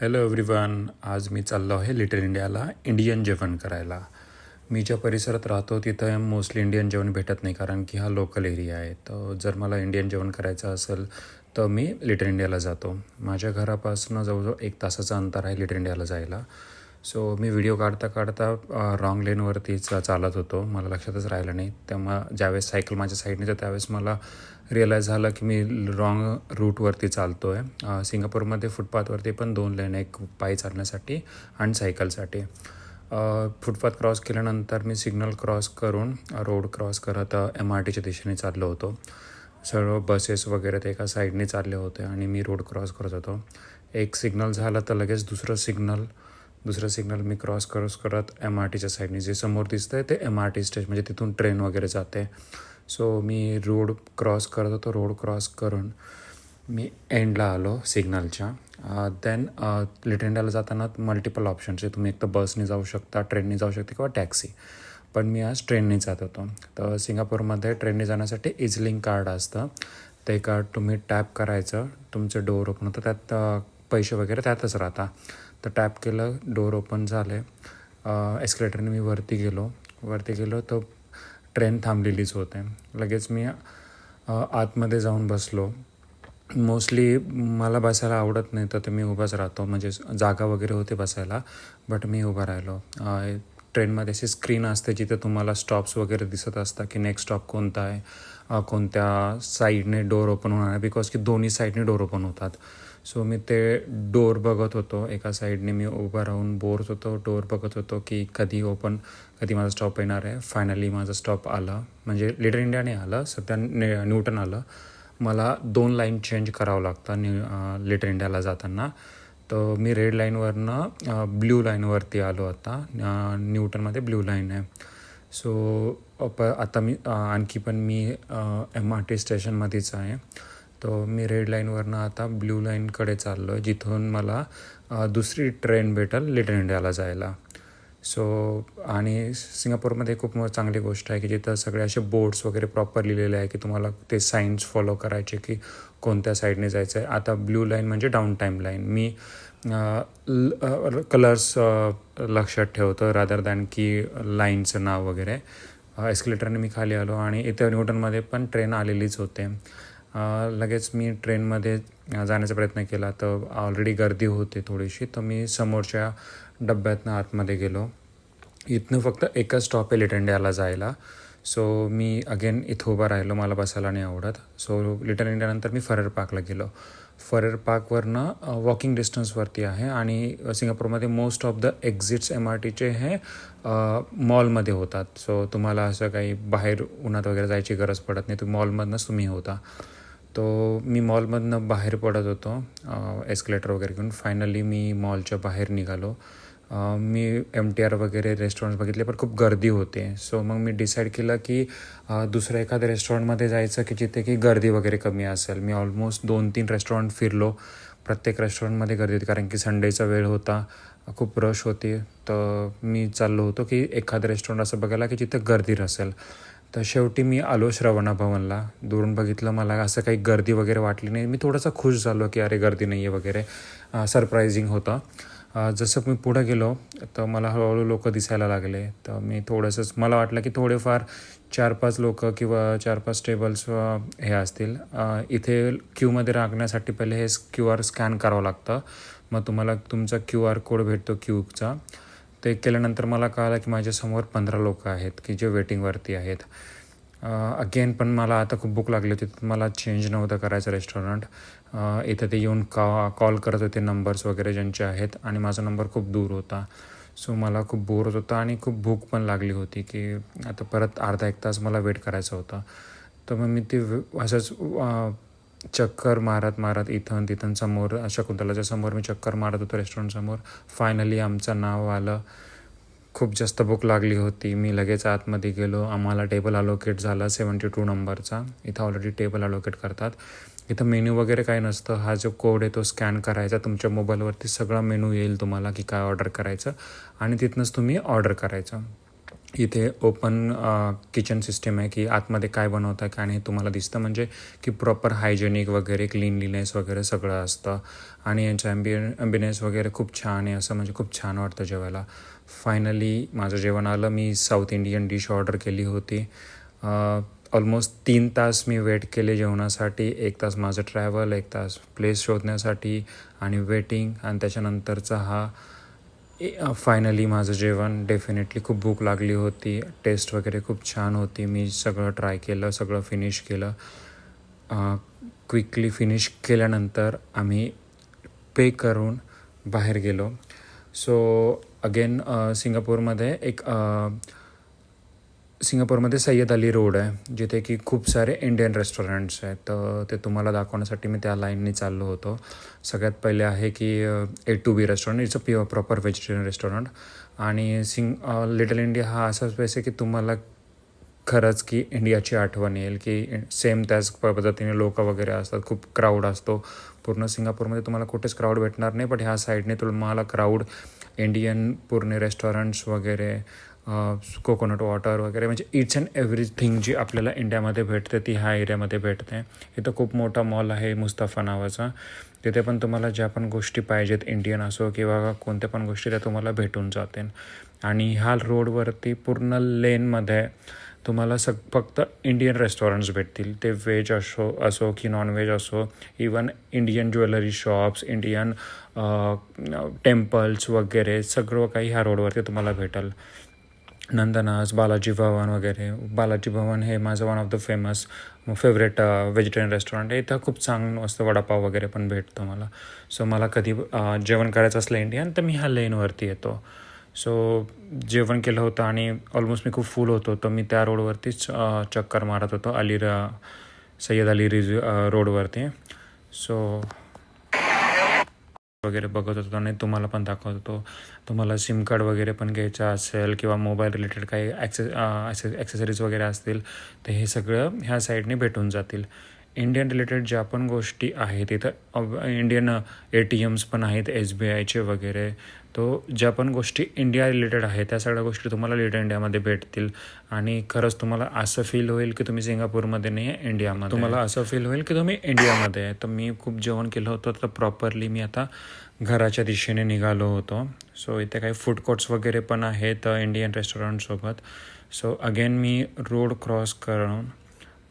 Hello everyone आज मी चाललो आहे लिटल इंडियाला इंडियन जेवण करायला. मी ज्या परिसरात राहतो तिथं मोस्टली इंडियन जेवण भेटत नाही कारण की हा लोकल एरिया आहे. तर जर मला इंडियन जेवण करायचं असेल तर मी लिटल इंडियाला जातो. माझ्या घरापासून जवळजवळ एक तासाचं अंतर आहे लिटल इंडियाला जायला. सो मी व्हिडिओ काढता काढता रॉंग लेनवरतीच चालत होतो. मला लक्षातच राहिलं नाही. तेव्हा ज्यावेळेस सायकल माझ्या साईडने तर त्यावेळेस मला रिअलाईज झालं की मी रॉंग रूटवरती चालतो आहे सिंगापूरमध्ये फुटपाथवरती पण दोन लेन आहे, एक पायी चालण्यासाठी आणि सायकलसाठी फुटपाथ क्रॉस केल्यानंतर मी सिग्नल क्रॉस करून रोड क्रॉस करत एम आर टीच्या दिशेने चाललो होतो. सर्व बसेस वगैरे ते एका साईडने चालले होते आणि मी रोड क्रॉस करत होतो. एक सिग्नल झाला तर लगेच दुसरं सिग्नल दुसरं सिग्नल मी क्रॉस क्रॉस करत एम आर टीच्या साईडने जे समोर दिसतं आहे ते एम आर टी स्टेशन म्हणजे तिथून ट्रेन वगैरे जाते. सो मी रोड क्रॉस करत होतो रोड क्रॉस करून मी एंडला आलो सिग्नलच्या. देन लिटेंडाला जाताना मल्टिपल ऑप्शन्स आहे. तुम्ही एक तर बसने जाऊ शकता ट्रेनने जाऊ शकता किंवा टॅक्सी पण मी आज ट्रेनने जात होतो. तर सिंगापूरमध्ये ट्रेनने जाण्यासाठी इझलिंग कार्ड असतं. ते कार्ड तुम्ही टॅप करायचं तुमचं डोअर ओपन होतं त्यात पैसे वगैरे त्यातच राहता. तर टॅप केलं डोअर ओपन झाले. एस्केलेटरने मी वरती गेलो. वरती गेलो तर ट्रेन थांबलेलीच होते. लगेच मी आतमध्ये जाऊन बसलो. मोस्टली मला बसायला आवडत नाही तर ते मी उभाच राहतो. म्हणजे जागा वगैरे होते बसायला बट मी उभा राहिलो. ट्रेनमध्ये अशी स्क्रीन असते जिथे तुम्हाला स्टॉप्स वगैरे दिसत असतात की नेक्स्ट स्टॉप कोणता आहे कोणत्या साईडने डोअर ओपन होणार आहे. बिकॉज की दोन्ही साईडने डोर ओपन होतात. सो मी ते डोअर बघत होतो. एका साईडने मी उभा राहून बोरत होतो. डोअर बघत होतो की कधी ओपन कधी माझा स्टॉप येणार आहे. फायनली माझा स्टॉप आला. म्हणजे लिडर इंडियाने आलं सध्या ने न्यूटन आलं. मला दोन लाईन चेंज करावं लागतं न्यू लिटर इंडियाला जाताना. तर मी रेड लाईनवरनं ब्ल्यू लाईनवरती आलो आता. न्यूटनमध्ये ब्ल्यू लाईन आहे. सो प आता मी आणखी पण मी एम आर टी स्टेशनमध्येच आहे. तर मी रेड लाईनवरनं आता ब्ल्यू लाईनकडे चाललो आहे जिथून मला दुसरी ट्रेन भेटेल लिटल इंडियाला जायला. सो आणि सिंगापूरमध्ये खूप चांगली गोष्ट आहे की जिथं सगळे असे बोर्ड्स वगैरे प्रॉपर लिहिलेले आहे की तुम्हाला ते साईन्स फॉलो करायचे की कोणत्या साईडने जायचं आहे आता ब्ल्यू लाईन म्हणजे डाऊन टाईम लाईन मी कलर्स लक्षात ठेवतो रादर दॅन की लाईनचं नाव वगैरे. एस्केलेटरने मी खाली आलो आणि इथे न्यूटनमध्ये पण ट्रेन आलेलीच होते. लगेच मी ट्रेनमध्ये जाण्याचा प्रयत्न केला. तर ऑलरेडी गर्दी होती थोडीशी. तर मी समोरच्या डब्यातनं आतमध्ये गेलो. इथनं फक्त एकच स्टॉप आहे लिटल इंडियाला जायला. सो मी अगेन इथं उभा राहिलो. मला बसायला नाही आवडत. सो लिटल इंडियानंतर मी फरर पार्कला गेलो. फरर पार्कवरनं वॉकिंग डिस्टन्सवरती आहे आणि सिंगापूरमध्ये most of the exits M R टीचे हे मॉलमध्ये होतात. सो तुम्हाला असं काही बाहेर उन्हात वगैरे जायची गरज पडत नाही. तुम्ही मॉलमधनंच तुम्ही होता. तो मी मॉलमधनं बाहेर पडत होतो एस्केलेटर वगैरे घेऊन. फायनली मी मॉलच्या बाहेर निघालो. मी एम टी आर वगैरे रेस्टॉरंट बघितले पण खूप गर्दी होते. सो मग मी डिसाईड केलं की दुसऱ्या एखाद्या रेस्टॉरंटमध्ये जायचं की जिथे की गर्दी वगैरे कमी असेल. मी ऑलमोस्ट दोन तीन रेस्टॉरंट फिरलो. प्रत्येक रेस्टॉरंटमध्ये गर्दी होती कारण की संडेचा वेळ होता. खूप रश होती. तर मी चाललो होतो की एखादं रेस्टॉरंट असं बघायला की जिथं गर्दी नसेल. तर शेवटी मी आलो श्रवणा भवनला. दुरून बघितलं मला असं काही गर्दी वगैरे वाटली नाही. मी थोडासा खुश झालो की अरे गर्दी नाही आहे वगैरे सरप्रायझिंग होतं. जसं मी पुढं गेलो तर मला हळूहळू लोक दिसायला लागले. तर मी थोडंसंच मला वाटलं की थोडेफार चार पाच लोक किंवा चार पाच टेबल्स हे असतील. इथे क्यूमध्ये राखण्यासाठी पहिले हे क्यू आर स्कॅन करावं लागतं. मग तुम्हाला तुमचा क्यू आर कोड भेटतो क्यूचा. ते केल्यानंतर मला कळालं की माझ्यासमोर पंधरा लोक आहेत की जे वेटिंगवरती आहेत. अगेन पण मला आता खूप भूक लागली होती. मला चेंज नव्हतं करायचं रेस्टॉरंट इथं ते येऊन कॉ कॉल करत होते नंबर्स वगैरे ज्यांचे आहेत आणि माझा नंबर खूप दूर होता. सो मला खूप बोर होत होता आणि खूप भूक पण लागली होती की आता परत अर्धा एक तास मला वेट करायचा होता. तर मग मी ते असंच चक्कर मारत मारत इथं तिथं समोर शकुंतलाच्या समोर मी चक्कर मारत होतो रेस्टॉरंटसमोर फायनली आमचं नाव आलं. खूप जास्त भूक लागली होती. मी लगेच आतमध्ये गेलो. आम्हाला टेबल अलोकेट झाला सेवन्टी टू नंबरचा इथं ऑलरेडी टेबल अलोकेट करतात. इथं मेन्यू वगैरे काही नसतं. हा जो कोड आहे तो स्कॅन करायचा. तुमच्या मोबाईलवरती सगळा मेनू येईल तुम्हाला की काय ऑर्डर करायचं. आणि तिथनंच तुम्ही ऑर्डर करायचं. इथे ओपन किचन सिस्टीम आहे की आतमध्ये काय बनवतं आहे काय नाही तुम्हाला दिसतं. म्हणजे की प्रॉपर हायजेनिक वगैरे क्लिनलीनेस वगैरे सगळं असतं. आणि यांचं ॲम्बियन ॲम्बिनेस वगैरे खूप छान आहे असं म्हणजे खूप छान वाटतं जेवायला. फायनली माझं जेवण आलं. मी साऊथ इंडियन डिश ऑर्डर केली होती. ऑलमोस्ट तीन तास मी वेट केले जेवणासाठी. एक तास माझं ट्रॅव्हल एक तास प्लेस शोधण्यासाठी आणि वेटिंग आणि त्याच्यानंतरचा हा फायनली माझं जेवण डेफिनेटली खूप भूक लागली होती. टेस्ट वगैरे खूप छान होती. मी सगळं ट्राय केलं सगळं फिनिश केलं. क्विकली फिनिश केल्यानंतर आम्ही पे करून बाहेर गेलो. सो अगेन सिंगापूरमध्ये एक सिंगापूरमध्ये सय्यद अली रोड आहे जिथे की खूप सारे इंडियन रेस्टॉरंट्स आहेत. तर ते तुम्हाला दाखवण्यासाठी मी त्या लाईननी चाललो होतो. सगळ्यात पहिले आहे की A two B restaurant it's a pure proper vegetarian restaurant आणि सिंग लिटल इंडिया हा असा स्पेस आहे की तुम्हाला खरंच की इंडियाची आठवण येईल की सेम त्याच पद्धतीने लोक वगैरे असतात. खूप क्राऊड असतो. पूर्ण सिंगापूरमध्ये तुम्हाला कुठेच क्राऊड भेटणार नाही बट ह्या साईडने तुम्हाला क्राऊड इंडियन पूर्ण रेस्टॉरंट्स वगैरे कोकोनट वॉटर वगैरे म्हणजे इट्स अँड एव्हरीथिंग जी आपल्याला इंडियामध्ये भेटते ती ह्या एरियामध्ये भेटते. इथं खूप मोठा मॉल आहे मुस्तफा नावाचा. तिथे पण तुम्हाला ज्या पण गोष्टी पाहिजेत इंडियन असो किंवा कोणत्या पण गोष्टी त्या तुम्हाला भेटून जातील. आणि ह्या रोडवरती पूर्ण लेनमध्ये तुम्हाला सग फक्त इंडियन रेस्टॉरंट्स भेटतील. ते व्हेज असो असो की नॉनव्हेज असो even Indian jewellery shops Indian temples वगैरे सगळं काही ह्या रोडवरती तुम्हाला भेटेल. नंदनास बालाजी भवन वगैरे. बालाजी भवन हे माझं one of the famous favourite vegetarian restaurant आहे. इथं खूप चांगलं मस्त वडापाव वगैरे पण भेटतो मला. सो मला कधी uh, जेवण करायचं असलं इंडियन तर मी ह्या लेनवरती येतो. सो जेवण केलं होतं आणि ऑलमोस्ट मी खूप फुल होतो तर मी त्या रोडवरतीच uh, चक्कर मारत होतो. अलीरा सय्यद अली रिज रोडवरती uh, सो वगैरे बघत होतो आणि तुम्हाला पण दाखवत होतो. तुम्हाला सिम कार्ड वगैरे पण घ्यायचं असेल किंवा मोबाईल रिलेटेड काही ॲक्सेस ॲक्सेसरीज वगैरे असतील तर हे सगळं ह्या साईडने भेटून जातील. इंडियन रिलेटेड ज्या पण गोष्टी आहेत इथं इंडियन ए टी एम्स पण आहेत एस बी आयचे वगैरे तो ज्या पण गोष्टी इंडिया रिलेटेड आहे त्या सगळ्या गोष्टी तुम्हाला लिटल इंडियामध्ये भेटतील. आणि खरंच तुम्हाला असं फील होईल की तुम्ही सिंगापूरमध्ये नाही आहे इंडियामध्ये तुम्हाला असं फील होईल की तुम्ही इंडियामध्ये आहे. तर मी खूप जेवण केलं होतं तर प्रॉपरली मी आता घराच्या दिशेने निघालो होतो. सो इथे काही फूड कोर्ट्स वगैरे पण आहेत इंडियन रेस्टॉरंटसोबत सो अगेन मी रोड क्रॉस करून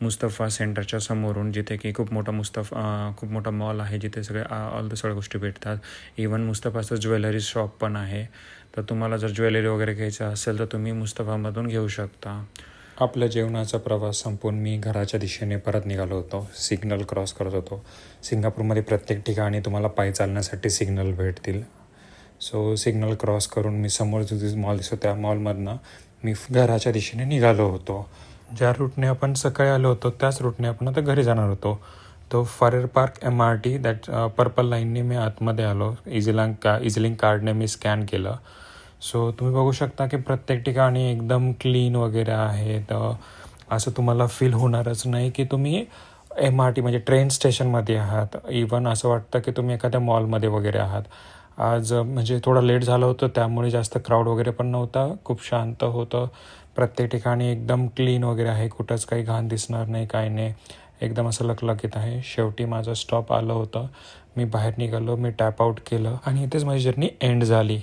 मुस्तफा सेंटरच्या समोरून जिथे की खूप मोठा मुस्तफा खूप मोठा मॉल आहे जिथे सगळे ऑल द सगळ्या गोष्टी भेटतात. इवन मुस्तफाचं ज्वेलरी शॉप पण आहे. तर तुम्हाला जर ज्वेलरी वगैरे घ्यायचं असेल तर तुम्ही मुस्तफामधून घेऊ शकता. आपल्या जेवणाचा प्रवास संपून मी घराच्या दिशेने परत निघालो होतो. सिग्नल क्रॉस करत होतो. सिंगापूरमध्ये प्रत्येक ठिकाणी तुम्हाला पाय चालण्यासाठी सिग्नल भेटतील. सो सिग्नल क्रॉस करून मी समोर जो मॉल दिसतो त्या मॉलमधनं मी घराच्या दिशेने निघालो होतो. ज्या रूटने आपण सकाळी आलो होतो त्याच रूटने आपण आता घरी जाणार होतो. तो Farrer park M R T that purple लाईनने मी आतमध्ये आलो. इझिलिंग का इझिलिंग कार्डने मी स्कॅन केलं. सो तुम्ही बघू शकता की प्रत्येक ठिकाणी एकदम क्लीन वगैरे आहे. तर असं तुम्हाला फील होणारच नाही की तुम्ही एम आर टी म्हणजे ट्रेन स्टेशनमध्ये आहात. इवन असं वाटतं की तुम्ही एखाद्या मॉलमध्ये वगैरे आहात. आज म्हणजे थोडं लेट झालं होतं त्यामुळे जास्त क्राऊड वगैरे पण नव्हता. खूप शांत होतं. प्रत्येक ठिकाणी एकदम क्लीन वगैरे आहे. कुठंच काही घाण दिसणार नाही काही नाही. एकदम असं लकलकीत आहे. शेवटी माझं स्टॉप आलं होतं. मी बाहेर निघालो. मी टॅप आऊट केलं. आणि इथेच माझी जर्नी एंड झाली.